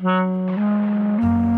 Mm-hmm.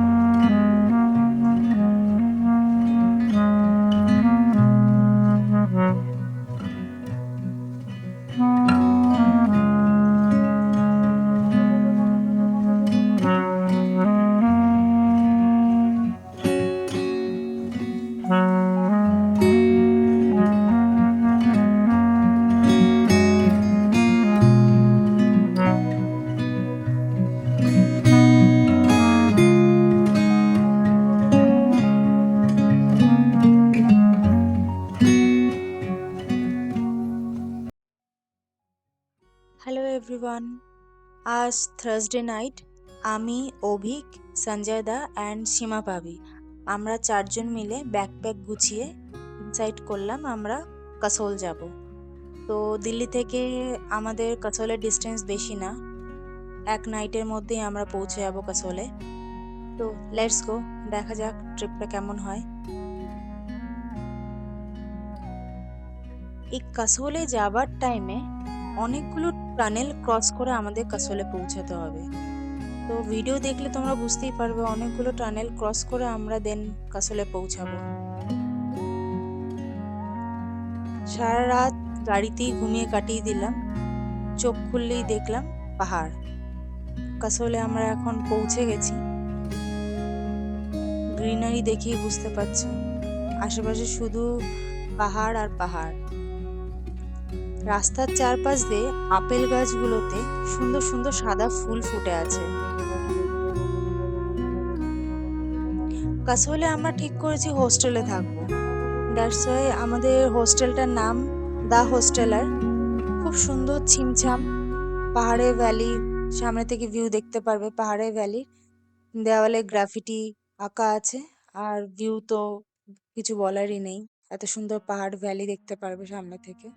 Hello everyone আজ Thursday night আমি, Avik, Sanjay da and Seema পাবি। আমরা চারজন মিলে ব্যাকপ্যাক গুছিয়ে ডিসাইড করলাম, আমরা কাসোল যাব। তো দিল্লি থেকে আমাদের কাসোলের ডিস্টেন্স বেশি না। এক নাইটের মধ্যেই আমরা পৌঁছে যাব কাসোলে। তো লেটস গো দেখা যাক ট্রিপটা কেমন হয়। এই কাসোলে যাবার টাইমে অনেকগুলো টানেল ক্রস করে আমাদের কাসলে পৌঁছাতে হবে। তো ভিডিও দেখলে তোমরা বুঝতেই পারবে অনেকগুলো টানেল ক্রস করে আমরা দেন কাসলে পৌঁছাবো। সারা রাত গাড়িতেই ঘুমিয়ে কাটিয়ে দিলাম, চোখ খুললেই দেখলাম পাহাড়। কাসলে আমরা এখন পৌঁছে গেছি। গ্রিনারি দেখেই বুঝতে পারছ। আশেপাশে শুধু পাহাড় আর পাহাড়। রাস্তার চারপাশ দিয়ে আপেল গাছগুলোতে সুন্দর সুন্দর সাদা ফুল ফুটে আছে। কাসোলে আমরা ঠিক করেছি হোস্টেলে থাকব। ওয়াই আমাদের হোস্টেলটার নাম দা হোস্টেলার। খুব সুন্দর ছিমছাম পাহাড়ের ভ্যালি, সামনে থেকে ভিউ দেখতে পারবে পাহাড়ের ভ্যালি। দেওয়ালে গ্রাফিটি আঁকা আছে, আর ভিউ তো কিছু বলারই নেই। এত সুন্দর পাহাড় ভ্যালি দেখতে পারবে সামনে থেকে।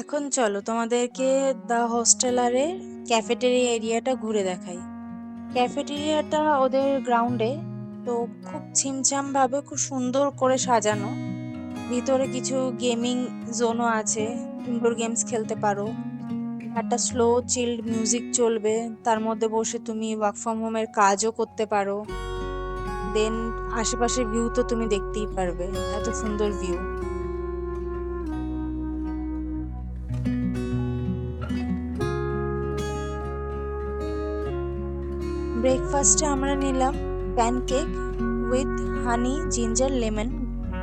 এখন চলো তোমাদেরকে দ্য হোস্টেলারে ক্যাফেটেরিয়া এরিয়াটা ঘুরে দেখাই। ক্যাফেটেরিয়াটা ওদের গ্রাউন্ডে তো খুব ছিমছাম ভাবে খুব সুন্দর করে সাজানো। ভিতরে কিছু গেমিং জোনও আছে ইনডোর গেমস খেলতে পারো। একটা স্লো চিল্ড মিউজিক চলবে, তার মধ্যে বসে তুমি ওয়ার্ক ফ্রম হোমের কাজও করতে পারো। দেন আশেপাশের ভিউ তো তুমি দেখতেই পারবে, এত সুন্দর ভিউ ব্রেকফাস্টে আমরা নিলাম pancake with honey, ginger, lemon,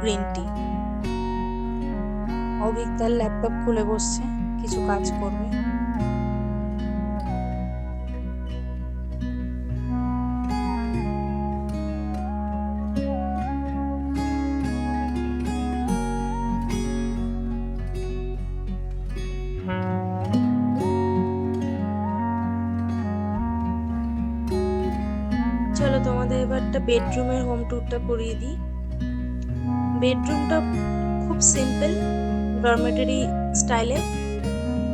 green tea. Avik তার ল্যাপটপ খুলে বসছে, কিছু কাজ করবে। চলো তোমাদের এবার একটা বেডরুমের হোম ট্যুরটা করিয়ে দিই। বেডরুমটা খুব সিম্পল ডরমেটরি স্টাইলে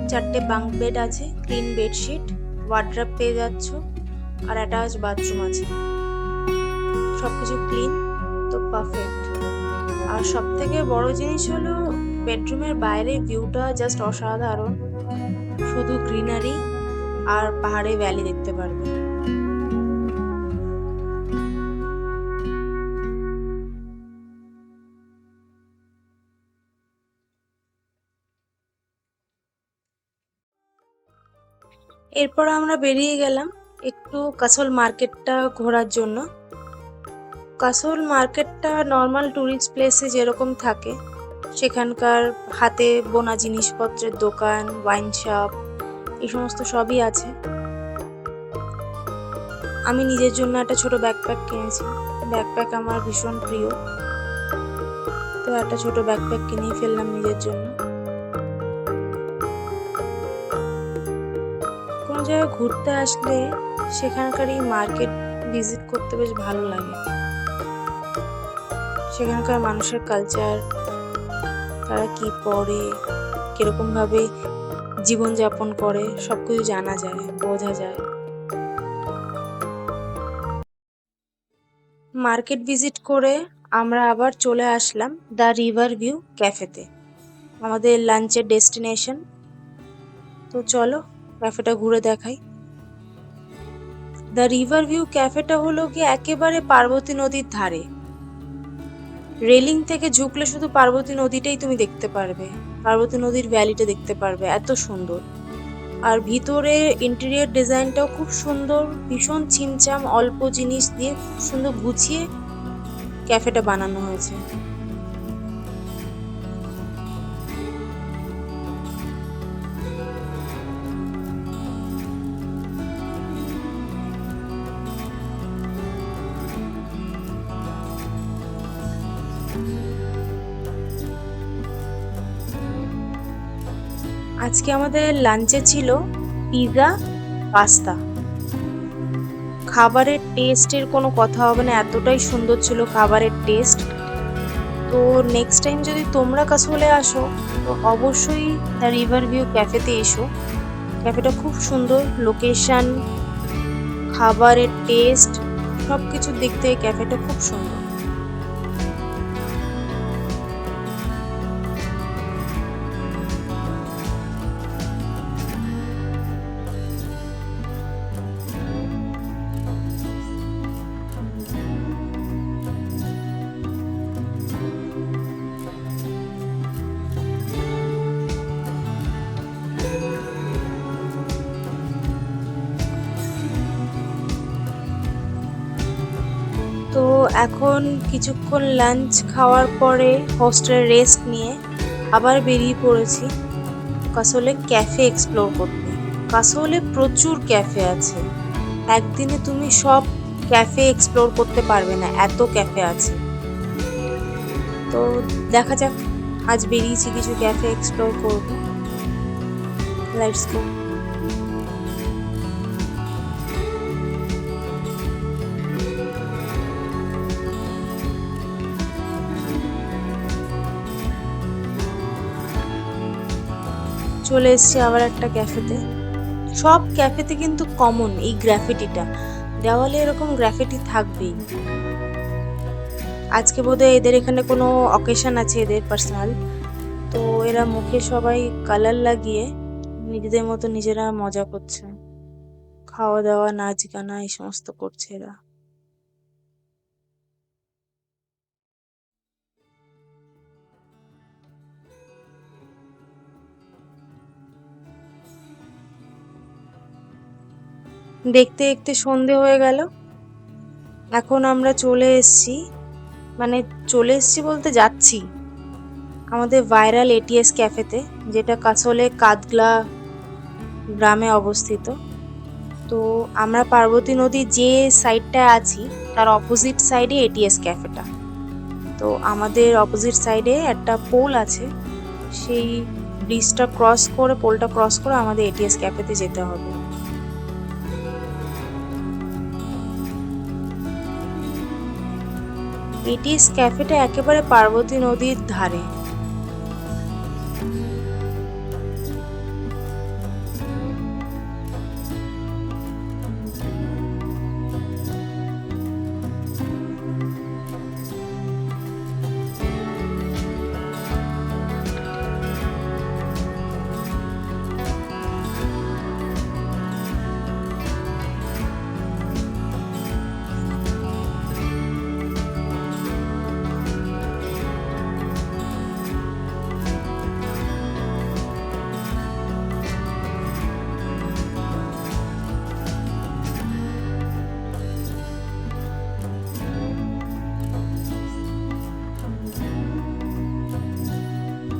চারটে বাঙ্ক বেড আছে ক্লিন বেডশিট ওয়ার্ড্রাপ পেয়ে যাচ্ছ, আর অ্যাটাচ বাথরুম আছে। সব কিছু ক্লিন তো পারফেক্ট আর সব থেকে বড় জিনিস হলো বেডরুমের বাইরে ভিউটা জাস্ট অসাধারণ। শুধু গ্রিনারি আর পাহাড়ে ভ্যালি দেখতে পারবে। এরপর আমরা বেরিয়ে গেলাম একটু কাসল মার্কেটটা ঘোরার জন্য। কাসল মার্কেটটা নর্মাল ট্যুরিস্ট প্লেসে যেরকম থাকে, সেখানকার হাতে বোনা জিনিসপত্রের দোকান ওয়াইন শপ এই সমস্ত সবই আছে। আমি নিজের জন্য একটা ছোট ব্যাকপ্যাক কিনেছি। ব্যাকপ্যাক আমার ভীষণ প্রিয়। তো একটা ছোট ব্যাকপ্যাক কিনেই ফেললাম নিজের জন্য। জায়গায় ঘুরতে আসলে সেখানকার এই মার্কেট ভিজিট করতে বেশ ভালো লাগে। সেখানকার মানুষের কালচার তারা কি পরে কীরকমভাবে জীবনযাপন করে সব কিছু জানা যায়, বোঝা যায়। মার্কেট ভিজিট করে আমরা আবার চলে আসলাম দ্য রিভার ভিউ ক্যাফেতে। আমাদের লাঞ্চের ডেস্টিনেশন। তো চলো ক্যাফেটা ঘুরে দেখাই। দ্য রিভার ভিউ ক্যাফেটা হলো কি একেবারে পার্বতী নদীর ধারে। রেলিং থেকে ঝুঁকলে শুধু পার্বতী নদীটাই তুমি দেখতে পারবে। পার্বতী নদীর ভ্যালিটা দেখতে পারবে, এত সুন্দর। আর ভিতরে ইন্টেরিয়ার ডিজাইনটাও খুব সুন্দর, ভীষণ ছিমছাম, অল্প জিনিস দিয়ে খুব সুন্দর গুছিয়ে ক্যাফেটা বানানো হয়েছে। আজকে আমাদের লাঞ্চে ছিল পিৎজা পাস্তা খাবারের টেস্টের কোনো কথা হবে না, এতটাই সুন্দর ছিল খাবারের টেস্ট তো নেক্সট টাইম যদি তোমরা কাসোলে আসো, তো অবশ্যই দ্য রিভার ভিউ ক্যাফেতে এসো। ক্যাফেটা খুব সুন্দর লোকেশান খাবারের টেস্ট সব কিছু দিক থেকে ক্যাফেটা খুব সুন্দর। এখন কিছুক্ষণ লাঞ্চ খাওয়ার পরে হোস্টেলে রেস্ট নিয়ে আবার বেরিয়ে পড়েছি কাসোলে ক্যাফে এক্সপ্লোর করতে। কাসোলে প্রচুর ক্যাফে আছে। একদিনে তুমি সব ক্যাফে এক্সপ্লোর করতে পারবে না, এত ক্যাফে আছে। তো দেখা যাক, আজ বেরিয়েছি কিছু ক্যাফে এক্সপ্লোর করব লেটস গো চলে এসেছি আবার একটা ক্যাফেতে। সব ক্যাফেতে কিন্তু কমন এই গ্রাফিটিটা। দেওয়ালে এরকম গ্রাফিটি থাকবেই। আজকে বোধহয় এদের এখানে কোনো অকেশন আছে এদের পার্সোনাল তো এরা মুখে সবাই কালার লাগিয়ে নিজেদের মতো নিজেরা মজা করছে। খাওয়া দাওয়া নাচ গানা এই সমস্ত করছে এরা। দেখতে দেখতে সন্ধে হয়ে গেল। এখন আমরা চলে এসেছি মানে চলে এসেছি বলতে যাচ্ছি আমাদের ভাইরাল এটিএস ক্যাফেতে যেটা কাছলে কাদগলা গ্রামে অবস্থিত। তো আমরা পার্বতী নদী যে সাইডটায় আছি, তার অপোজিট সাইডে এটিএস ক্যাফেটা তো আমাদের অপোজিট সাইডে একটা পোল আছে, সেই ব্রিজটা ক্রস করে পোলটা ক্রস করে আমাদের এটিএস ক্যাফেতে যেতে হবে। এটিএস ক্যাফেটা একেবারে পার্বতী নদীর ধারে।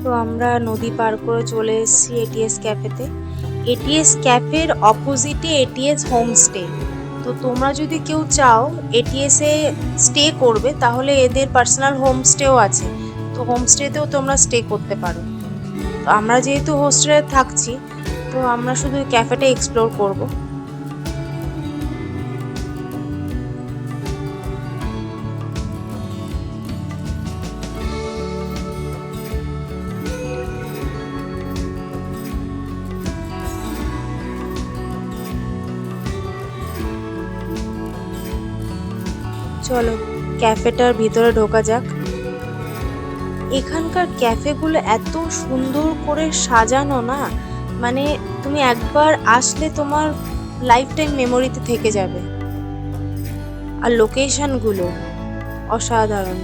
তো আমরা নদী পার করে চলে এসেছি এটিএস ক্যাফেতে এটিএস ক্যাফের অপোজিটে এটিএস হোমস্টে তো তোমরা যদি কেউ চাও এটিএসে স্টে করবে, তাহলে এদের পার্সোনাল হোমস্টেও আছে। তো হোমস্টেতেও তোমরা স্টে করতে পারো। তো আমরা যেহেতু হোস্টেলে থাকছি, তো আমরা শুধু ক্যাফেটা এক্সপ্লোর করব। চলো, ক্যাফেটার ভিতরে ঢোকা যাক। এখানকার ক্যাফেগুলো এত সুন্দর করে সাজানো না মানে তুমি একবার আসলে তোমার লাইফ টাইম মেমোরিতে থেকে যাবে। আর লোকেশনগুলো অসাধারণ।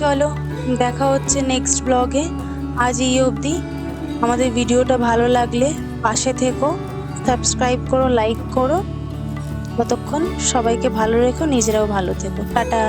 চলো, দেখা হচ্ছে নেক্সট ব্লগে আজ এই অবধি। আমাদের ভিডিওটা ভালো লাগলে পাশে থেকো সাবস্ক্রাইব করো লাইক করো। ততক্ষণ সবাইকে ভালো রেখো, নিজেরাও ভালো থেকো। টাটা।